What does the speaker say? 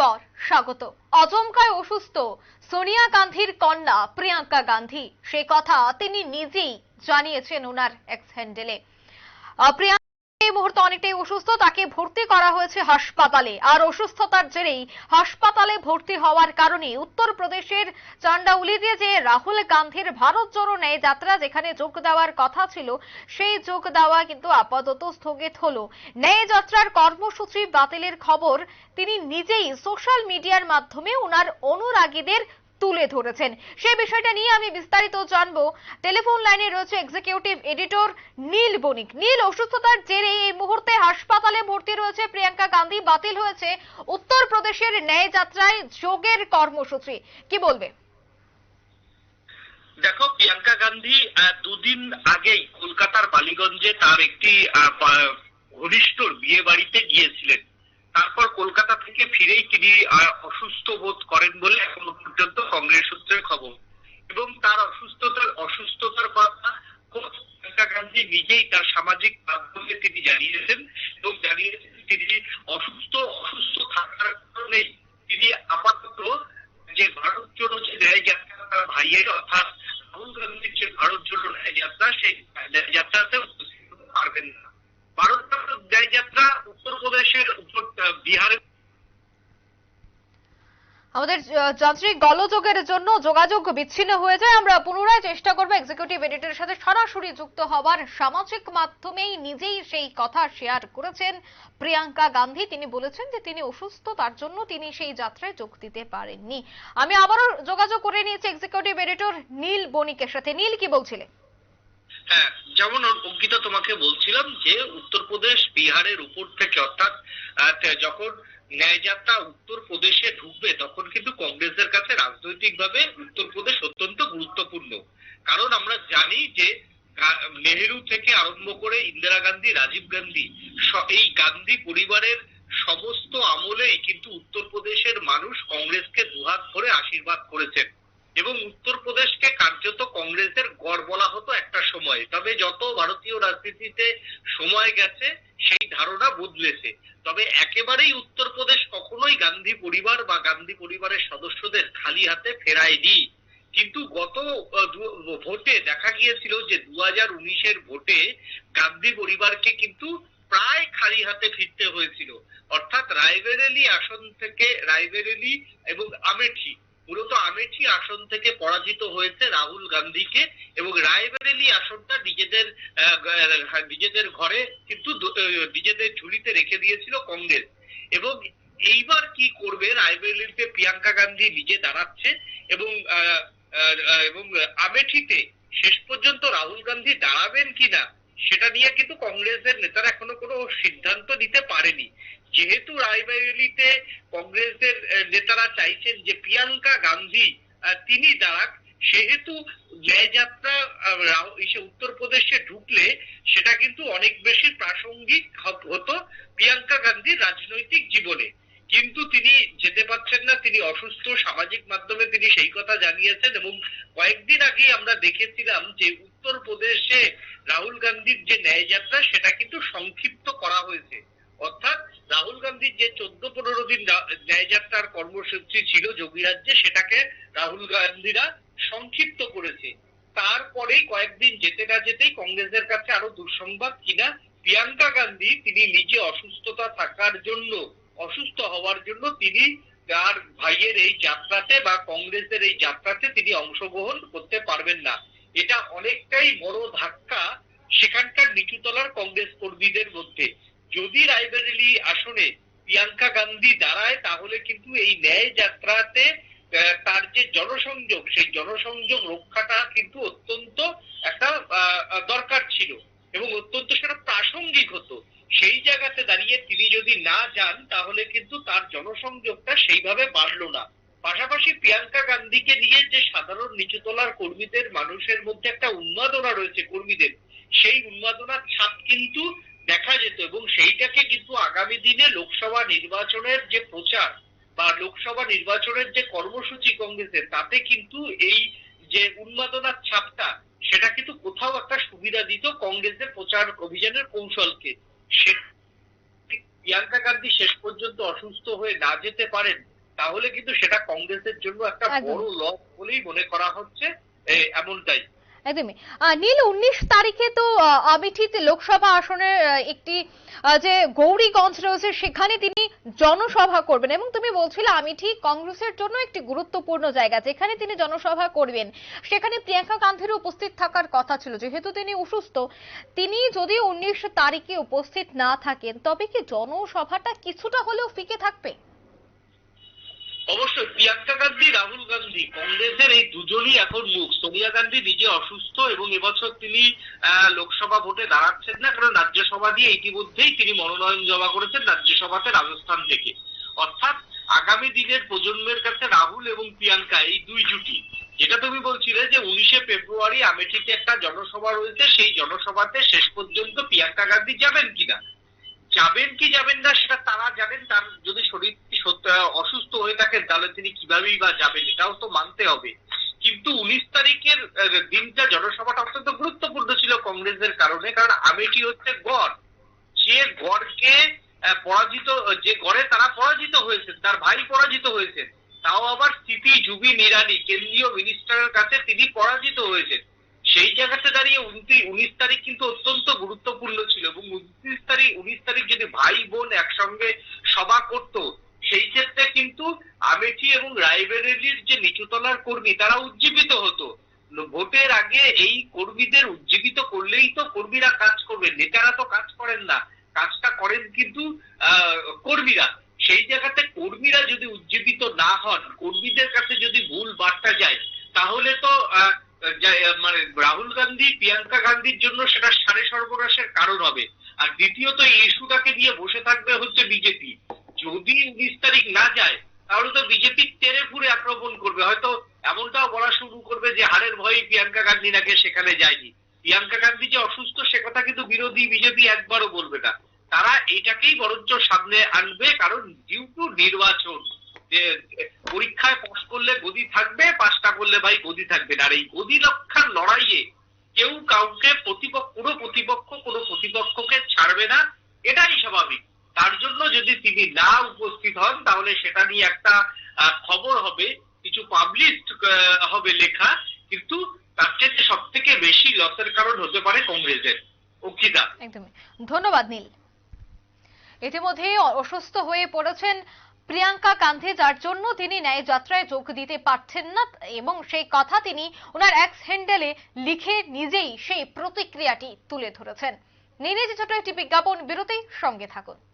পর স্বাগত। অজমকায় অসুস্থ সোনিয়া গান্ধীর কন্যা প্রিয়াঙ্কা গান্ধী। সে কথা তিনি নিজেই জানিয়েছেন ওনার এক্স হ্যান্ডেলে এই মুহূর্তে অনেকটাই অসুস্থ, তাকে ভর্তি করা হয়েছে হাসপাতালে। আর অসুস্থতার জেরেই হাসপাতালে ভর্তি হওয়ার কারণে উত্তরপ্রদেশের চান্ডাউলিতে যে রাহুল গান্ধীর ভারত জোড়ো ন্যায় যাত্রা, যেখানে যোগ দেওয়ার কথা ছিল, সেই যোগ দেওয়া কিন্তু আপাতত স্থগিত হলো। ন্যায় যাত্রার কর্মসূচি বাতিলের খবর তিনি নিজেই সোশ্যাল মিডিয়ার মাধ্যমে ওনার অনুরাগীদের তুলে ধরেছেন। সেই বিষয়টা নিয়ে আমি বিস্তারিত জানব। টেলিফোন লাইনে রয়েছে এক্সিকিউটিভ এডিটর নীল বণিক। নীল, অসুস্থতার জেরে এই মুহূর্তে হাসপাতালে ভর্তি রয়েছে প্রিয়াঙ্কা গান্ধী। বাতিল হয়েছে উত্তরপ্রদেশের ন্যায় যাত্রায় যোগের কর্মসূচি। কি বলবে? দেখো, প্রিয়াঙ্কা গান্ধী দুদিন আগেই কলকাতার বালিগঞ্জে তার একটি ঘনিষ্ঠর বিয়ে বাড়িতে গিয়েছিলেন। তারপর কলকাতা থেকে ফিরেই তিনি অসুস্থ বোধ করেন বলে এখনও পর্যন্ত কংগ্রেস সূত্রে খবর। এবং তার অসুস্থতার অসুস্থতার কথা প্রিয়াঙ্কা গান্ধী নিজেই তার সামাজিক মাধ্যমে তিনি জানিয়েছেন এবং জানিয়েছেন তিনি অসুস্থ অসুস্থ থাকার কারণেই তিনি আপাতত যে ভারত জোড়ো যে ন্যায় যাত্রা তার ভাইয়ের অর্থাৎ রাহুল গান্ধীর যে ভারত জোড়ো ন্যায় যাত্রা সেই ন্যায় যাত্রাতে উপস্থিত হতে পারবেন না ভারত জোড়ো ন্যায় যাত্রা উত্তরপ্রদেশের উপর আহ, বিহারের আমাদের যান্ত্রিক গলযোগের জন্য যোগাযোগ বিচ্ছিন্ন হয়ে যায়। আমরা পুনরায় চেষ্টা করব এক্সিকিউটিভ এডিটরের সাথে সরাসরি যুক্ত হওয়ার সামাজিক মাধ্যমেই নিজেই সেই কথা শেয়ার করেছেন প্রিয়াঙ্কা গান্ধী। তিনি বলেছেন যে তিনি অসুস্থ, তার জন্য তিনি সেই যাত্রায় যোগ দিতে পারেননি। আমি আবারও যোগাযোগ করে নিয়েছি এক্সিকিউটিভ এডিটর নীল বণিকের সাথে। নীল, কি বলছিলেন হ্যাঁ যেমন অঙ্কিতা তোমাকে বলছিলাম যে উত্তরপ্রদেশ বিহারের উপর থেকে, অর্থাৎ যখন ন্যায়যাত্রা উত্তরপ্রদেশে ঢুকবে, তখন কিন্তু কংগ্রেসের কাছে রাজনৈতিকভাবে উত্তরপ্রদেশ অত্যন্ত গুরুত্বপূর্ণ। কারণ আমরা জানি যে নেহেরু থেকে আরম্ভ করে ইন্দিরা গান্ধী, রাজীব গান্ধী এই গান্ধী পরিবারের সমস্ত আমলেই কিন্তু উত্তরপ্রদেশের মানুষ কংগ্রেসকে দুহাত ভরে আশীর্বাদ করেছেন। এবং উত্তরপ্রদেশকে কার্যত কংগ্রেসের গড় বলা হতো একটা সময়। তবে যত ভারতীয় রাজনীতিতে সময় গেছে, সেই ধারণা বদলেছে। তবে একেবারেই উত্তরপ্রদেশ কখনোই গান্ধী পরিবার বা গান্ধী পরিবারের সদস্যদের খালি হাতে ফেরায়নি। কিন্তু গত ভোটে দেখা গিয়েছিল যে দু হাজার উনিশের ভোটে গান্ধী পরিবারকে কিন্তু প্রায় খালি হাতে ফিরতে হয়েছিল। অর্থাৎ রায়বেরেলি আসন থেকে রায়বেরেলি এবং আমেঠি মূলত আমেঠি আসন থেকে পরাজিত হয়েছে রাহুল গান্ধীকে এবং রায়বেরেলি আসনটা নিজেদের নিজেদের ঘরে কিন্তু নিজেদের ঝুলিতে রেখে দিয়েছিল কংগ্রেস। এবং এইবার কি করবে? রায়বেরেলিতে প্রিয়াঙ্কা গান্ধী নিজে দাঁড়াচ্ছে এবং এবং আমেঠিতে শেষ পর্যন্ত রাহুল গান্ধী দাঁড়াবেন কিনা সেটা নিয়ে কিন্তু কংগ্রেসের নেতারা এখনও কোনো সিদ্ধান্ত নিতে পারেনি। যেহেতু রায়বেরেলিতে কংগ্রেসের নেতারা চাইছেন যে প্রিয়াঙ্কা গান্ধী তিনি দাঁড়াক, সেহেতু ন্যায়যাত্রা উত্তরপ্রদেশে ঢুকলে সেটা কিন্তু অনেক বেশি প্রাসঙ্গিক হতো প্রিয়াঙ্কা গান্ধীর রাজনৈতিক জীবনে। কিন্তু তিনি যেতে পারছেন না, তিনি অসুস্থ, সামাজিক মাধ্যমে তিনি সেই কথা জানিয়েছেন এবং কয়েকদিন আগে আমরা দেখেছিলাম যে উত্তরপ্রদেশে রাহুল গান্ধীর যে ন্যায়যাত্রা সেটা কিন্তু সংক্ষিপ্ত করা হয়েছে। অর্থাৎ রাহুল গান্ধীর যে চোদ্দ পনেরো দিন রা- ন্যায়যাত্রার কর্মসূচি ছিল যোগীরাজ্যে সেটাকে রাহুল গান্ধীরা সংক্ষিপ্ত করেছে। তারপরেই কয়েকদিন যেতে না যেতেই কংগ্রেসের কাছে আরও দুঃসংবাদ কিনা, প্রিয়াঙ্কা গান্ধী তিনি নিজে অসুস্থতা থাকার জন্য, অসুস্থ হওয়ার জন্য তিনি তার ভাইয়ের এই যাত্রাতে বা কংগ্রেসের এই যাত্রাতে তিনি অংশগ্রহণ করতে পারবেন না। এটা অনেকটাই বড় ধাক্কা সেখানকার নিচুতলার কংগ্রেস কর্মীদের মধ্যে। যদি রায়বেরেলি আসনে প্রিয়াঙ্কা গান্ধী দাঁড়ায়, তাহলে কিন্তু এই ন্যায় যাত্রাতে তার যে জনসংযোগ, সেই জনসংযোগ রক্ষাটা কিন্তু অত্যন্ত একটা দরকার ছিল এবং অত্যন্ত সেটা প্রাসঙ্গিক হতো। সেই জায়গাতে দাঁড়িয়ে তিনি যদি না যান, তাহলে কিন্তু তার জনসংযোগটা সেইভাবে বাড়লো না। পাশাপাশি প্রিয়াঙ্কা গান্ধীকে নিয়ে যে সাধারণ নিচুতলার কর্মীদের, মানুষের মধ্যে একটা উন্মাদনা রয়েছে কর্মীদের, সেই উন্মাদনার ছাপ কিন্তু দেখা যেত এবং সেইটাকে কিন্তু আগামী দিনে লোকসভা নির্বাচনের যে প্রচার বা লোকসভা নির্বাচনের যে কর্মসূচি কংগ্রেসের, তাতে কিন্তু এই যে উন্মাদনার ছাপটা, সেটা কিন্তু কোথাও একটা সুবিধা দিত কংগ্রেসের প্রচার অভিযানের কৌশলকে প্রিয়াঙ্কা গান্ধী শেষ পর্যন্ত অসুস্থ হয়ে না যেতে পারেন তাহলে কিন্তু সেটা কংগ্রেসের জন্য একটা বড় লস বলেই মনে করা হচ্ছে এমনটাই। একদমই। নীল উনিশ তারিখে তো আমেঠিতে লোকসভা আসনের একটি যে গৌরীগঞ্জ রয়েছে সেখানে তিনি জনসভা করবেন। এবং তুমি বলছিলে আমেঠি কংগ্রেসের জন্য একটি গুরুত্বপূর্ণ জায়গা যেখানে তিনি জনসভা করবেন। সেখানে প্রিয়াঙ্কা গান্ধীর উপস্থিত থাকার কথা ছিল যেহেতু তিনি অসুস্থ। তিনি যদি উনিশ তারিখে উপস্থিত না থাকেন তবে কি জনসভাটা কিছুটা হলেও ফিকে থাকবে? গান্ধী, রাহুল গান্ধী, কংগ্রেসের এই দুজনই এখন মুখ। সোনিয়া গান্ধী নিজে অসুস্থ এবং এবছর তিনি লোকসভা ভোটে দাঁড়াচ্ছেন না, কারণ রাজ্যসভা দিয়ে ইতিমধ্যেই তিনি মনোনয়ন জমা করেছেন রাজ্যসভাতে রাজস্থান থেকে। অর্থাৎ আগামী দিনের প্রজন্মের কাছে রাহুল এবং প্রিয়াঙ্কা এই দুই জুটি। যেটা তুমি বলছিলে যে উনিশে ফেব্রুয়ারি আমেঠিতে একটা জনসভা রয়েছে, সেই জনসভাতে শেষ পর্যন্ত প্রিয়াঙ্কা গান্ধী যাবেন কিনা? যাবেন কি যাবেন না সেটা তারা জানেন, তার যদি শরীর অসুস্থ হয়ে থাকেন, তাহলে তিনি কিভাবেই বা যাবেন? এটাও তো মানতে হবে। কিন্তু উনিশ তারিখের দিনটা জনসভাটা অত্যন্ত গুরুত্বপূর্ণ ছিল কংগ্রেসের কারণে, কারণ আমেঠি হচ্ছে গড়। যে গড়কে পরাজিত, যে গড়ে তারা পরাজিত হয়েছেন, তার ভাই পরাজিত হয়েছেন, তাও আবার স্থিতি জুবি নিরানি কেন্দ্রীয় মিনিস্টারের কাছে তিনি পরাজিত হয়েছেন। সেই জায়গাতে দাঁড়িয়ে উনিশ তারিখ কিন্তু অত্যন্ত গুরুত্বপূর্ণ ছিল এবং উনত্রিশ তারিখ, উনিশ তারিখ যদি ভাই বোন একসঙ্গে সভা করত সেই ক্ষেত্রে কিন্তু আমেঠি এবং রায়বেরেলির যে নিচুতলার কর্মী তারা উজ্জীবিত হতো। ভোটের আগে এই কর্মীদের উজ্জীবিত করলেই তো কর্মীরা কাজ করবে নেতারা তো কাজ করেন না। কাজটা করেন কিন্তু কর্মীরা। সেই জায়গাতে কর্মীরা যদি উজ্জীবিত না হন, কর্মীদের কাছে যদি ভুল বার্তা যায়, তাহলে তো মানে রাহুল গান্ধী, প্রিয়াঙ্কা গান্ধীর জন্য সেটা সাড়ে সর্বনাশের কারণ হবে। আর দ্বিতীয়ত এই ইস্যুটাকে নিয়ে বসে থাকবে হচ্ছে বিজেপি। যদি উনিশ তারিখ না যায়, তাহলে তো বিজেপি তেরে ফুরে আক্রমণ করবে। হয়তো এমনটাও বলা শুরু করবে যে হারের ভয়ে প্রিয়াঙ্কা গান্ধী নাকি সেখানে যায়নি। প্রিয়াঙ্কা গান্ধী যে অসুস্থ, সে কথা কিন্তু বিরোধী বিজেপি একবারও বলবে না। তারা এটাকেই বরঞ্চ সামনে আনবে, কারণ ডিউ টু নির্বাচন, যে পরীক্ষায় পাশ করলে গদি থাকবে পাশটা করলে ভাই গদি থাকবে না। আর এই গদি রক্ষার লড়াইয়ে কেউ কাউকে প্রতিপক্ষ, কোনো প্রতিপক্ষ, কোনো প্রতিপক্ষকে ছাড়বে না। এটাই স্বাভাবিক। তার জন্য যদি তিনি না উপস্থিত হন, তাহলে সেটা নিয়ে একটা খবর হবে। কিছু পাবলিশ হবে লেখা। কিন্তু তার চেয়ে সব থেকে বেশি লসের কারণ হতে পারে কংগ্রেসের। অঙ্কিতা। একদমই। ধন্যবাদ, নীল। ইতিমধ্যে অসুস্থ হয়ে পড়েছেন প্রিয়াঙ্কা গান্ধী, যার জন্য তিনি ন্যায় যাত্রায় যোগ দিতে পারছেন না এবং সেই কথা তিনি ওনার এক্স হ্যান্ডেলে লিখে নিজেই সেই প্রতিক্রিয়াটি তুলে ধরেছেন। নিয়েছে ছোট একটি বিজ্ঞাপন, বিরতি, সঙ্গে থাকুন।